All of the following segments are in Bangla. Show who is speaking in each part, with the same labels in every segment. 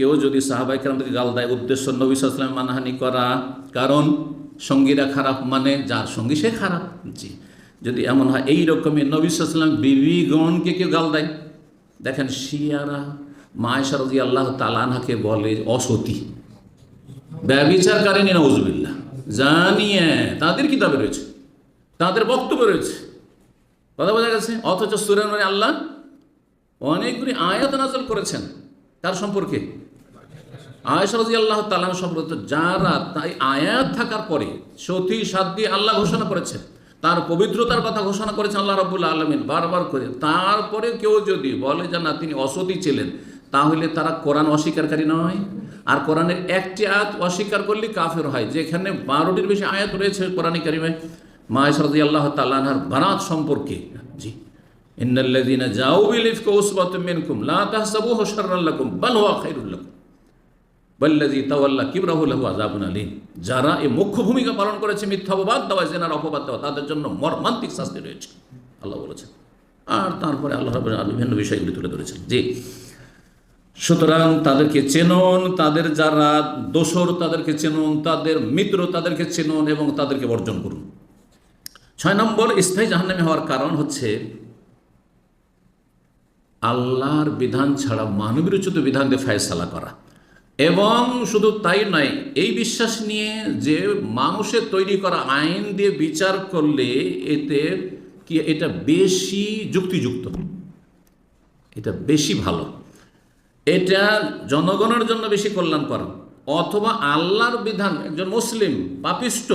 Speaker 1: কেউ যদি সাহাবাইকরামকে গাল দেয়, উদ্দেশ্য নবী সাল্লাম মানহানি করা। কারণ সঙ্গীরা খারাপ মানে যার সঙ্গী সে খারাপ। জি। যদি এমন হয়, এই রকমের নবী সাল্লাম বিবিগণকে কেউ গাল দেয়? দেখেন শিয়ারা মায়েশা রাজি আল্লাহ তালানহাকে বলে অসতী। ব্যবিচারকারী নজবিল্লা জানিয়ে তাদের কিতাবে রয়েছে। তাদের বক্তব্য রয়েছে। কথা বোঝা গেছে? অথচ সুরেন আল্লাহ অনেকগুলি আয়াত নাজল করেছেন। তার সম্পর্কে আয়েশা আল্লাহ তালাম সম্পর্কে যারা তাই আয়াত থাকার পরে সতী দিয়ে আল্লাহ ঘোষণা করেছেন, তার পবিত্রতার কথা ঘোষণা করেছেন আল্লাহ রবুল্লা আলমিন বারবার করে। তারপরে কেউ যদি বলে যে না, তিনি অসতী ছিলেন, তাহলে তারা কোরআন অস্বীকারী নয়। আর কোরআনের একটি আয়াত অস্বীকার করলে কাফের হয়, যেখানে বারোটির বেশি আয়াত রয়েছে কোরআনী কারিমে। মায়েশ রাজি আল্লাহ তাল্লাহার বারাত সম্পর্কে। জি। ইন্নাল্লাযীনা জাউ বিল ইফকি উসবাতুম মিনকুম, লা তাহসাবুহু শাররাল লাকুম, বাল হুয়া বাল্লাযী তাওয়াল্লা কিবরাহু লাহু আযাবুন আলীম। যারা এই মুখ্য ভূমিকা পালন করেছে, মিথ্যা অপবাদ দেওয়া জেনার অপবাদ দেওয়া তাদের জন্য মর্মান্তিক শাস্তি রয়েছে। আল্লাহ বলেছেন। আর তারপরে আল্লাহ বিভিন্ন বিষয়গুলি তুলে ধরেছেন। জি। সুতরাং তাদেরকে চেনন, তাদের যারা দোসর, তাদেরকে চেনন, তাদের মিত্র, তাদেরকে চেনন এবং তাদেরকে বর্জন করুন। ছয় নম্বর, স্থায়ী জাহান্নামে হওয়ার কারণ হচ্ছে আল্লাহর বিধান ছাড়া মানবীরচিত বিধান দিয়ে ফয়সালা করা। এবং শুধু তাই নয়, এই বিশ্বাস নিয়ে যে মানুষের তৈরি করা আইন দিয়ে বিচার করলে এতে কি, এটা বেশি যুক্তিযুক্ত, এটা বেশি ভালো। এটা জনগণের জন্য বেশি কল্যাণকর। অথবা আল্লাহর বিধান, একজন মুসলিম, পাপিষ্ট,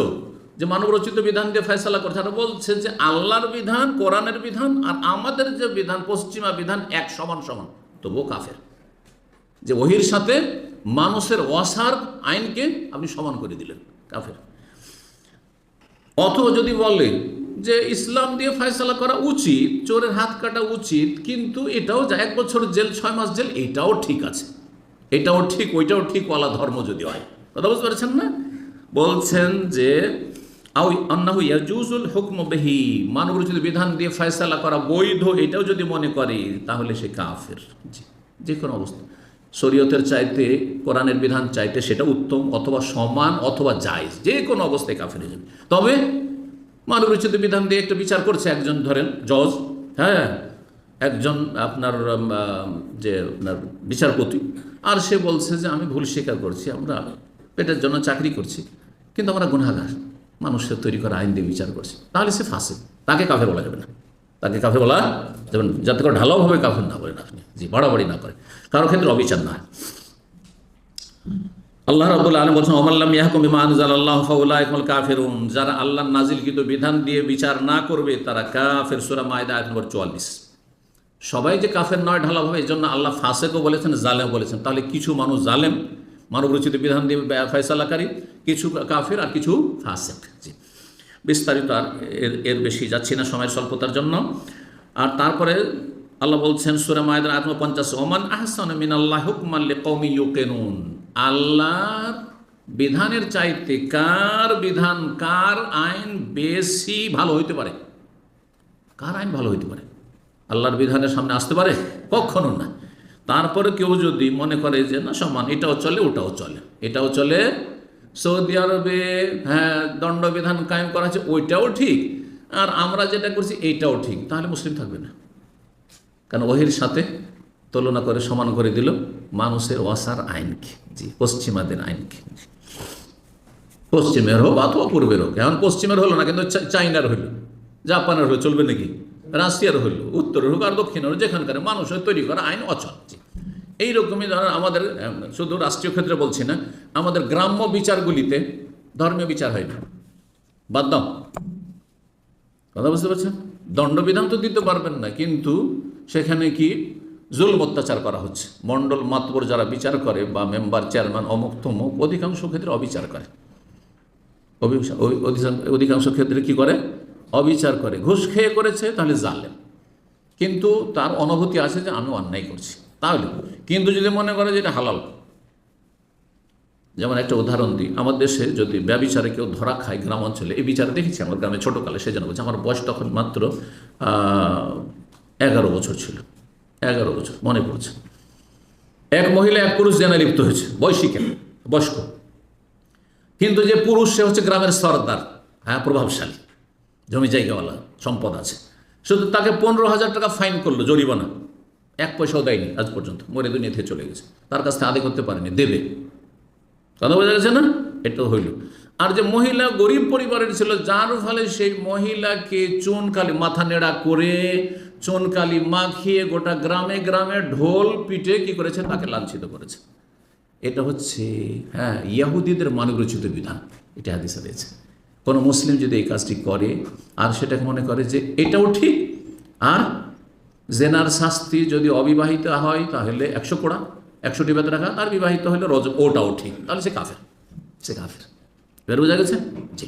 Speaker 1: যে মানবরচিত বিধান দিয়ে ফেসলা করে তারা বলছে যে আল্লাহর বিধান, কোরআনের বিধান, আর আমাদের যে বিধান, পশ্চিমা বিধান এক সমান সমান, তবুও কাফের। যে ওহির সাথে মানুষের অসার আইনকে আপনি সমান করে দিলেন, কাফের। অথবা যদি বলে যে ইসলাম দিয়ে ফয়সলা করা উচিত, চোরের হাত কাটা উচিত, কিন্তু এটাও যা এক বছর জেল, ছয় মাস জেল, এটাও ঠিক আছে। এটাও ঠিক, ওইটাও ঠিক ওয়ালা ধর্ম যদি হয়। কথা বুঝতে পারছেন না? বলছেন যে হুকম বেহি মানবরচিত বিধান দিয়ে ফয়সালা করা বৈধ, এটাও যদি মনে করে, তাহলে সে কাফের। যে কোনো অবস্থা। শরীয়তের চাইতে, কোরআনের বিধান চাইতে সেটা উত্তম অথবা সমান অথবা জায়জ, যে কোনো অবস্থায় কাফের হয়ে যাবে। তবে মানবরচিত বিধান দিয়ে একটা বিচার করছে একজন, ধরেন, জজ হ্যাঁ? একজন আপনার যে আপনার বিচারপতি, আর সে বলছে যে, আমি ভুল স্বীকার করছি, আমরা পেটের জন্য চাকরি করছি, কিন্তু আমরা গুণাগার মানুষের তৈরি করা আইন দিয়ে বিচার করছি। তাহলে সে ফাঁসে, তাকে কাফের বলা যাবে না। তাকে কাফে বলা, যেমন যাতে করে ঢালাওভাবে কাফের না করেন আপনি জি বাড়াবাড়ি না করে। কারও ক্ষেত্রে অবিচার না হয় আল্লাহ রাবুল আলম বলছেন অমাল্লাম ইয়াহকুম বিমা আনজালাল্লাহু ফাউলাইকুল কাফিরুন। যারা আল্লাহর নাজিলকৃত বিধান দিয়ে বিচার না করবে, তারা কাফের সূরা মায়দা আয়াত নম্বর 44 সবাই যে কাফের নয় ঢালা ঢালাভাবে এই জন্য আল্লাহ ফাঁসেকও বলেছেন জালেম বলেছেন। তাহলে কিছু মানুষ জালেম মানব রচিত বিধান দিয়ে ফয়সালাকারী কিছু কাফের আর কিছু ফাসেক। জি। বিস্তারিত আর এর এর বেশি যাচ্ছি না সময়ের স্বল্পতার জন্য। আর তারপরে আল্লাহ বলছেন, সুরা মায়দার আত্ম পঞ্চাশ ওমান আহসান মিন আল্লাহ হুকমাল্লি কৌমি ইউকেনুন। আল্লাহর বিধানের চাইতে কার বিধান, কার আইন বেশি ভালো হইতে পারে? কার আইন ভালো হইতে পারে? আল্লাহর বিধানের সামনে আসতে পারে? কখনো না। তারপরে কেউ যদি মনে করে যে, না সমান এটাও চলে, ওটাও চলে। এটাও চলে সৌদি আরবে হ্যাঁ দণ্ডবিধান কায়েম করা হচ্ছে ওইটাও ঠিক। আর আমরা যেটা করছি, এইটাও ঠিক। তাহলে মুসলিম থাকবে না। কারণ ওহির সাথে তুলনা করে, সমান করে দিল মানুষের ওয়াসার আইনকে। জি, পশ্চিমাদের আইনকে। পশ্চিমের হোক অথবা পূর্বের হোক। এখন পশ্চিমের হলো না, কিন্তু চাইনার হইল। জাপানের হলো, চলবে নাকি? রাশিয়ার হইল, উত্তরের হোক আর দক্ষিণের যেখানকার মানুষের তৈরি করা আইন অচল। জি। এইরকমই ধরেন আমাদের শুধু রাষ্ট্রীয় ক্ষেত্রে বলছি না, আমাদের গ্রাম্য বিচারগুলিতে ধর্মীয় বিচার হয় না। বাদ দাও। কথা বুঝতে পারছেন? দণ্ডবিধান তো দিতে পারবেন না, কিন্তু সেখানে কি জুলম অত্যাচার করা হচ্ছে। মণ্ডল মাতবর যারা বিচার করে বা মেম্বার, চেয়ারম্যান, অমুক তমুক, অধিকাংশ ক্ষেত্রে অবিচার করে। অধিকাংশ ক্ষেত্রে কি করে? অবিচার করে। ঘুষ খেয়ে করেছে, তাহলে জানলেন কিন্তু তার অনুভূতি আছে যে, আমি অন্যায় করছি। তাহলে কিন্তু যদি মনে করে যে এটা হালাল, যেমন একটা উদাহরণ দিই, আমার দেশে যদি ব্যবিচারে কেউ ধরা খায় গ্রাম অঞ্চলে, এই বিচারে দেখেছি আমার গ্রামে ছোটোকালে সে জন্য বলছে, আমার বয়স তখন মাত্র এগারো বছর ছিল, এগারো বছর, মনে পড়ছে। এক মহিলা, এক পুরুষ জেনা লিপ্ত হয়েছে, বয়সী কেন? বয়স্ক। কিন্তু যে পুরুষ, সে হচ্ছে গ্রামের সর্দার হ্যাঁ প্রভাবশালী, জমি জায়গাওয়ালা, সম্পদ আছে। শুধু তাকে পনেরো হাজার টাকা ফাইন করল জরিমানা। এক পয়সাও দেয়নি আজ পর্যন্ত, মরে দুনিয়া থেকে চলে গেছে। তার কাছ থেকে আদায় করতে পারেনি, দেবে। কথা বোঝা গেছে না? এটা হইল। আর যে মহিলা গরিব পরিবারের ছিল, যার ফলে সেই মহিলাকে চুনকালি, মাথা নেড়া করে চুনকালি মাখিয়ে গোটা গ্রামে গ্রামে ঢোল পিটে কি করেছে? তাকে লাঞ্ছিত করেছে। এটা হচ্ছে হ্যাঁ ইয়াহুদিদের মানবরচিত বিধান। এটা হাদিসে রয়েছে। কোনো মুসলিম যদি এই কাজটি করে, আর সেটাকে মনে করে যে এটাও ঠিক, আর জেনার শাস্তি যদি অবিবাহিত হয়, তাহলে একশো কোড়া একশোটি বেতন রাখা, আর বিবাহিত হলে রজ ওটাও ঠিক তাহলে সে কাফের সে কাফের। বের বোঝা গেছে? জি।